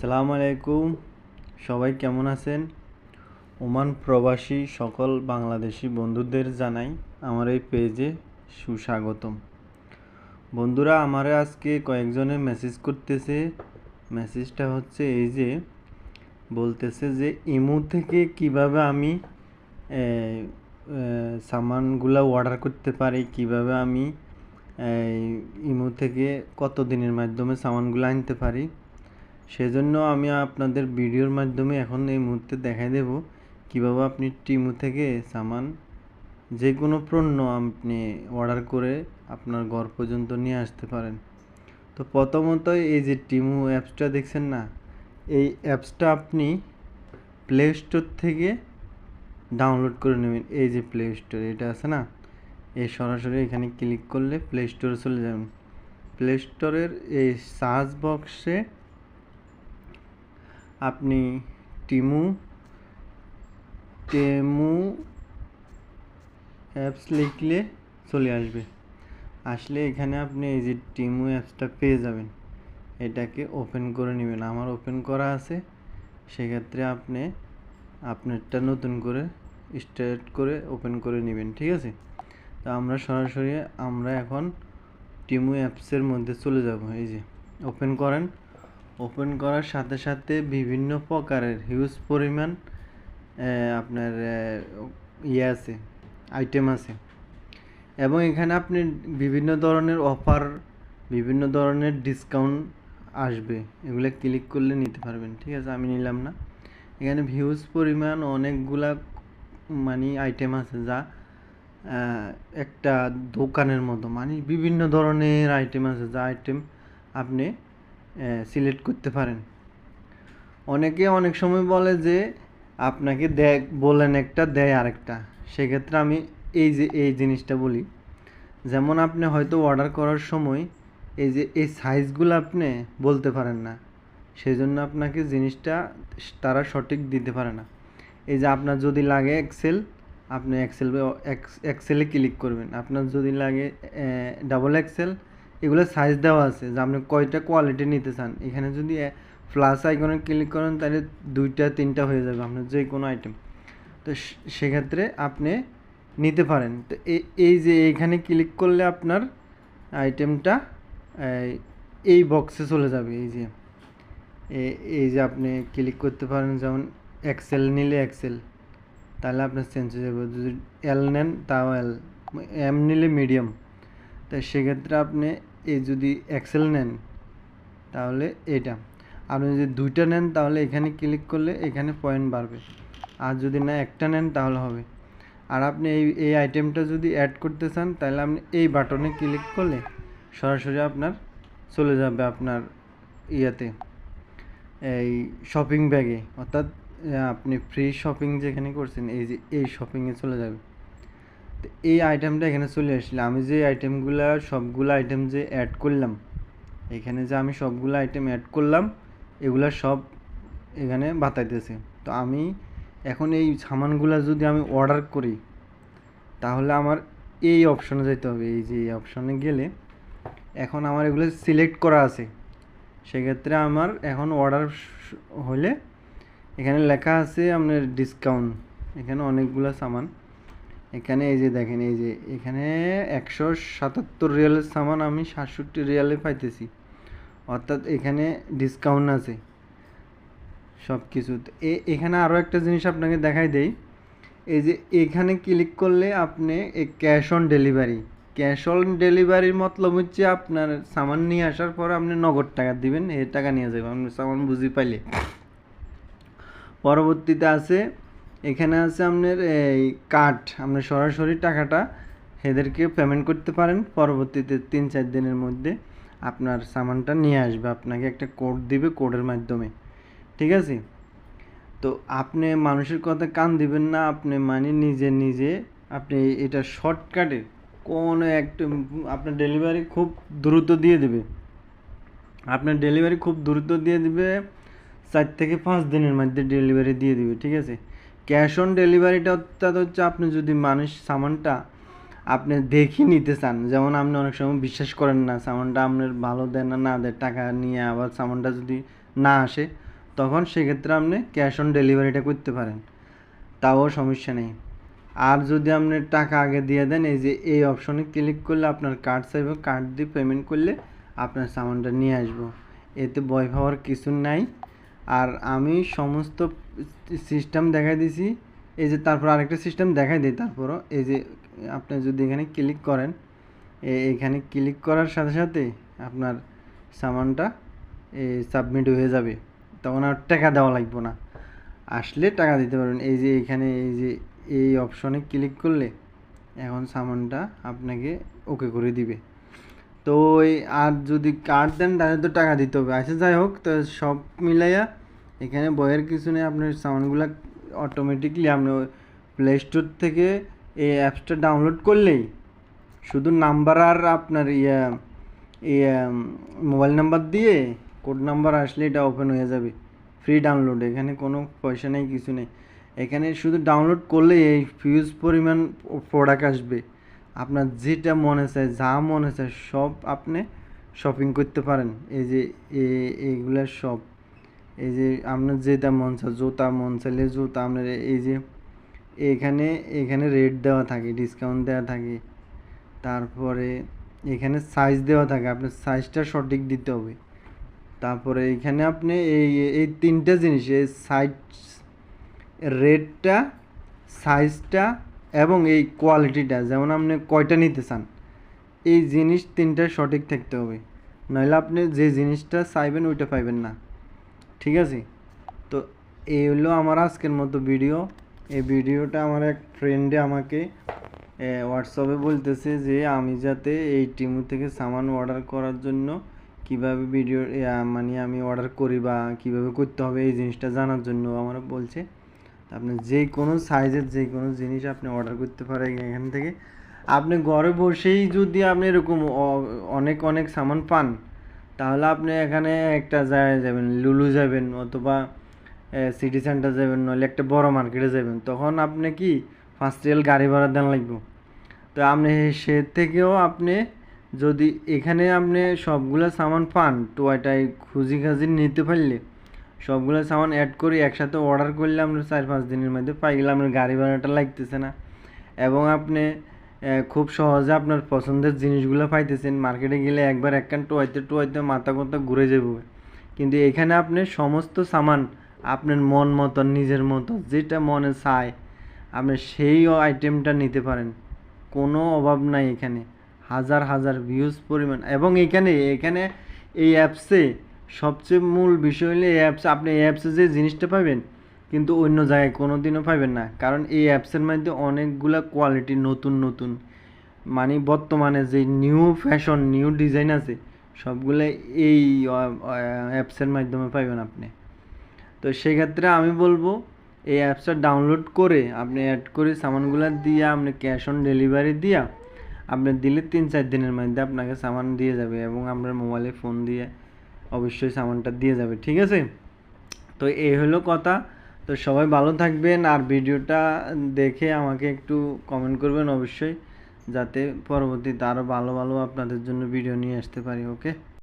সালামু আলাইকুম। সবাই কেমন আছেন? ওমান প্রবাসী সকল বাংলাদেশি বন্ধুদের জানাই আমার এই পেজে সুস্বাগতম। বন্ধুরা, আমারে আজকে কয়েকজনে মেসেজ করতেছে। মেসেজটা হচ্ছে এই যে, বলতেছে যে, ইমু থেকে কীভাবে আমি সামানগুলা অর্ডার করতে পারি, কীভাবে আমি ইমু থেকে কত দিনের মাধ্যমে সামানগুলো আনতে পারি। সেজন্য আমি আপনাদের ভিডিওর মাধ্যমে এখন এই মুহূর্তে দেখাই দেব কীভাবে আপনি টিমু থেকে সামান যে কোনো পণ্য আপনি অর্ডার করে আপনার ঘর পর্যন্ত নিয়ে আসতে পারেন। তো প্রথমত এই যে টিমু অ্যাপসটা দেখছেন না, এই অ্যাপসটা আপনি প্লে স্টোর থেকে ডাউনলোড করে নেবেন। এই যে প্লে স্টোর এটা আছে না? এই সরাসরি এখানে ক্লিক করলে প্লে স্টোরে চলে যাবেন। প্লে স্টোরের এই সার্চ বক্সে আপনি টিমু, টেমু অ্যাপস লিখলে চলে আসবে। আসলে এখানে আপনি এই যে টিমু অ্যাপসটা পেয়ে যাবেন, এটাকে ওপেন করে নেবেন। আমার ওপেন করা আছে, সেক্ষেত্রে আপনি আপনারটা নতুন করে স্টার্ট করে ওপেন করে নেবেন, ঠিক আছে? তো আমরা সরাসরি আমরা এখন টিমু অ্যাপসের মধ্যে চলে যাব, এই যে। ওপেন করেন ওপেন করার সাথে সাথে বিভিন্ন প্রকারের হিউজ পরিমাণ আপনার ইয়ে আছে আইটেম আছে। এবং এখানে আপনি বিভিন্ন ধরনের অফার বিভিন্ন ধরনের ডিসকাউন্ট আসবে। এগুলো ক্লিক করলে নিতে পারবেন, ঠিক আছে? আমি নিলাম না। এখানে ভিউজ পরিমাণ অনেকগুলা মানে আইটেম আছে যা একটা দোকানের মতো মানে বিভিন্ন ধরনের আইটেম আছে। যা আইটেম আপনি সিলেক্ট করতে পারেন। অনেকে অনেক সময় বলে যে, আপনাকে দেখ বলেন একটা, দেয় আরেকটা। সেক্ষেত্রে আমি এই যে, এই জিনিসটা বলি। যেমন আপনি হয়তো অর্ডার করার সময় এই যে, এই সাইজগুলো আপনি বলতে পারেন না। সেই জন্য আপনাকে জিনিসটা তারা সঠিক দিতে পারে না। এই যে, আপনার যদি লাগে এক্সেল আপনি এক্সেল এক্সেলে ক্লিক করবেন। আপনার যদি লাগে ডাবল এক্সেল এগুলো সাইজ দেওয়া আছে, যে আপনি কয়টা কোয়ালিটি নিতে চান। এখানে যদি প্লাস আইকনে ক্লিক করেন, তাহলে দুইটা, তিনটা হয়ে যাবে আপনার যে কোনো আইটেম তো সেক্ষেত্রে আপনি নিতে পারেন। তো এই যে এইখানে ক্লিক করলে আপনার আইটেমটা এই- এই বক্সে চলে যাবে, এই যে। এই যে আপনি ক্লিক করতে পারেন, যেমন এক্সেল নিলে এক্সেল তাহলে আপনার চেঞ্জ হয়ে যাবে। যদি এল নেন, তাও এল এম নিলে মিডিয়াম তাই সেক্ষেত্রে আপনি এই যদি এক্সেল নেন, তাহলে এটা। আপনি যদি দুইটা নেন, তাহলে এখানে ক্লিক করলে এখানে পয়েন্ট বাড়বে। আর যদি না একটা নেন, তাহলে হবে। আর আপনি এই এই আইটেমটা যদি অ্যাড করতে চান, তাহলে আপনি এই বাটনে ক্লিক করলে সরাসরি আপনার চলে যাবে আপনার ইয়াতে। এই শপিং ব্যাগে অর্থাৎ আপনি ফ্রি শপিং যেখানে করছেন, এই যে এই শপিংয়ে চলে যাবে। তো এই আইটেমটা এখানে চলে আসলে। আমি যে আইটেমগুলো সবগুলো আইটেম যে অ্যাড করলাম, এখানে যে আমি সবগুলো আইটেম অ্যাড করলাম, এগুলা সব এখানে বাতাইতেছে। তো আমি এখন এই সামানগুলো যদি আমি অর্ডার করি, তাহলে আমার এই অপশনে যেতে হবে। এই যে এই অপশনে গেলে এখন আমার এগুলো সিলেক্ট করা আছে। সেক্ষেত্রে আমার এখন অর্ডার হলে এখানে লেখা আছে আপনার ডিসকাউন্ট এখানে অনেকগুলো সামান। এখানে এই যে দেখেন, এই যে এখানে একশো সাতাত্তর রিয়ালের সামান আমি সাতষট্টি রিয়ালে পাইতেছি। অর্থাৎ এখানে ডিসকাউন্ট আছে। সব কিছু এখানে আরও একটা জিনিস আপনাকে দেখাই দেই। এই যে এখানে ক্লিক করলে আপনি এই cash on delivery cash on ডেলিভারির মতলব হচ্ছে আপনার সামান নিয়ে আসার পর আপনি নগদ টাকা দিবেন, এ টাকা নিয়ে যাবেন। আপনি সামান বুঝি পাইলে। পরবর্তীতে আছে এখানে আছে আপনার, এই কার্ড আপনি সরাসরি টাকাটা এদেরকে পেমেন্ট করতে পারেন। পরবর্তীতে তিন চার দিনের মধ্যে আপনার সামানটা নিয়ে আসবে। আপনাকে একটা কোড দিবে কোডের মাধ্যমে। ঠিক আছে? তো আপনি মানুষের কথা কান দিবেন না। আপনি মানে নিজে নিজে আপনি এটা শর্টকাটে কোনো একটা, আপনার ডেলিভারি খুব দ্রুত দিয়ে দেবে। আপনার ডেলিভারি খুব দ্রুত দিয়ে দিবে। চার থেকে পাঁচ দিনের মধ্যে ডেলিভারি দিয়ে দিবে। ঠিক আছে? ক্যাশ অন ডেলিভারিটা অর্থাৎ হচ্ছে আপনি যদি মানুষ সামানটা আপনি দেখি নিতে চান, যেমন আপনি অনেক সময় বিশ্বাস করেন না সামানটা আপনার ভালো দেয় না না দেয়, টাকা নিয়ে আবার সামানটা যদি না আসে, তখন সেক্ষেত্রে আপনি ক্যাশ অন ডেলিভারিটা করতে পারেন। তাও সমস্যা নেই। আর যদি আপনি টাকা আগে দিয়ে দেন, এই যে এই অপশনে ক্লিক করলে আপনার কার্ড চাইবে কার্ড দিয়ে পেমেন্ট করলে আপনার সামানটা নিয়ে আসব। এতে ভয় পাওয়ার কিছু নাই। আর আমি সমস্ত সিস্টেম দেখাই দিছি। এই যে তারপর আরেকটা সিস্টেম দেখাই দিই তারপরও। এই যে আপনি যদি এখানে ক্লিক করেন এখানে ক্লিক করার সাথে সাথে আপনার সামানটা সাবমিট হয়ে যাবে। তখন আর টাকা দেওয়া লাগবে না। আসলে টাকা দিতে পারবেন। এই যে এখানে, এই যে এই অপশনে ক্লিক করলে এখন সামানটা আপনাকে ওকে করে দিবে। তো আর যদি কার্ড দেন, তাহলে তো টাকা দিতে হবে। আচ্ছা যাই হোক, তো সব মিলাইয়া এখানে বইয়ের কিছু নেই, আপনার সাউন্ডগুলো অটোমেটিকলি আপনি প্লে স্টোর থেকে এই অ্যাপসটা ডাউনলোড করলেই শুধু নাম্বার আর আপনার ইয়া ইয়া মোবাইল নাম্বার দিয়ে কোড নাম্বার আসলে এটা ওপেন হয়ে যাবে ফ্রি ডাউনলোড এখানে কোনো পয়সা নেই, কিছু নেই। এখানে শুধু ডাউনলোড করলে এই ফিউজ পরিমাণ প্রোডাক্ট আসবে। আপনার যেটা মনে চায়, যা মনে চায়, সব আপনি শপিং করতে পারেন। এই যে, এ- এইগুলা সব এই যে আপনার যেটা মন চায়, জুতা মন চাইলে জুতা, আপনার এই যে এখানে এখানে রেট দেওয়া থাকে ডিসকাউন্ট দেওয়া থাকে। তারপরে এখানে সাইজ দেওয়া থাকে, আপনার সাইজটা সঠিক দিতে হবে। তারপরে এখানে আপনি এই এই তিনটা জিনিস, এই সাইজ রেটটা সাইজটা এবং এই কোয়ালিটিটা যেমন আপনি কয়টা নিতে চান, এই জিনিস তিনটা সঠিক থাকতে হবে। নইলে আপনি যে জিনিসটা চাইবেন, ওইটা পাইবেন না। ঠিক আছে? তো এই হলো আমার আজকের মতো ভিডিও এই ভিডিওটা আমার এক ফ্রেন্ডে আমাকে হোয়াটসঅ্যাপে বলতেছে যে, আমি যাতে এই টিমু থেকে সামান অর্ডার করার জন্য কীভাবে ভিডিও মানে আমি অর্ডার করি বা কীভাবে করতে হবে এই জিনিসটা জানার জন্য। আমার বলছে, আপনি যে কোনো সাইজের যে কোনো জিনিস আপনি অর্ডার করতে পারেন এখান থেকে। আপনি ঘরে বসেই যদি আপনি এরকম অনেক অনেক সামান পান তাহলে আপনি এখানে একটা জায়গায় যাবেন, লুলু যাবেন অথবা সিটি সেন্টার যাবেন, নইলে একটা বড় মার্কেটে যাবেন। তখন আপনি কি ফার্স্ট রিয়েল গাড়ি ভাড়া দেন লাগবে? তো আপনি সে থেকেও আপনি যদি এখানে আপনি সবগুলো সামান পান টোয়াটাই খুঁজি খাজি নিতে পারলে, সবগুলো সামান অ্যাড করে একসাথে অর্ডার করলে আপনার চার পাঁচ দিনের মধ্যে পাই গেলে আপনার গাড়ি ভাড়াটা লাগতেছে না। এবং আপনি খুব সহজে আপনার পছন্দের জিনিসগুলো পাইতেছেন। মার্কেটে গেলে একবার একখান টোয়াইতে টোয়াইতে মাথা কথা ঘুরে যাবে কিন্তু এখানে আপনি সমস্ত সামান আপনার মন মতন, নিজের মতো যেটা মনে চায়, আপনি সেই আইটেমটা নিতে পারেন। কোনো অভাব নাই এখানে। হাজার হাজার ভিউজ পরিমাণ। এবং এখানে এখানে এই অ্যাপসে সবচেয়ে মূল বিষয় হলো এই অ্যাপস আপনি এই অ্যাপসে যে জিনিসটা পাবেন কিন্তু অন্য জায়গায় কোনো দিনও পাবেন না। কারণ এই অ্যাপসের মধ্যে অনেকগুলা কোয়ালিটি নতুন নতুন। মানে বর্তমানে যে নিউ ফ্যাশন নিউ ডিজাইন আছে, সবগুলো এই অ্যাপসের মাধ্যমে পাবেন আপনি। তো সেক্ষেত্রে আমি বলব, এই অ্যাপসটা ডাউনলোড করে আপনি অ্যাড করে সামানগুলো দিয়ে আপনি ক্যাশ অন ডেলিভারি দিয়া আপনি দিলে তিন, চার দিনের মধ্যে আপনাকে সামান দিয়ে যাবে এবং আপনার মোবাইলে ফোন দিয়ে অবশ্যই সামানটা দিয়ে যাবে, ঠিক আছে? তো এই হলো কথা। তো সবাই ভালো থাকবেন আর ভিডিওটা দেখে আমাকে একটু কমেন্ট করবেন অবশ্যই, যাতে পরবর্তীতে আরও ভালো ভালো আপনাদের জন্য ভিডিও নিয়ে আসতে পারি ওকে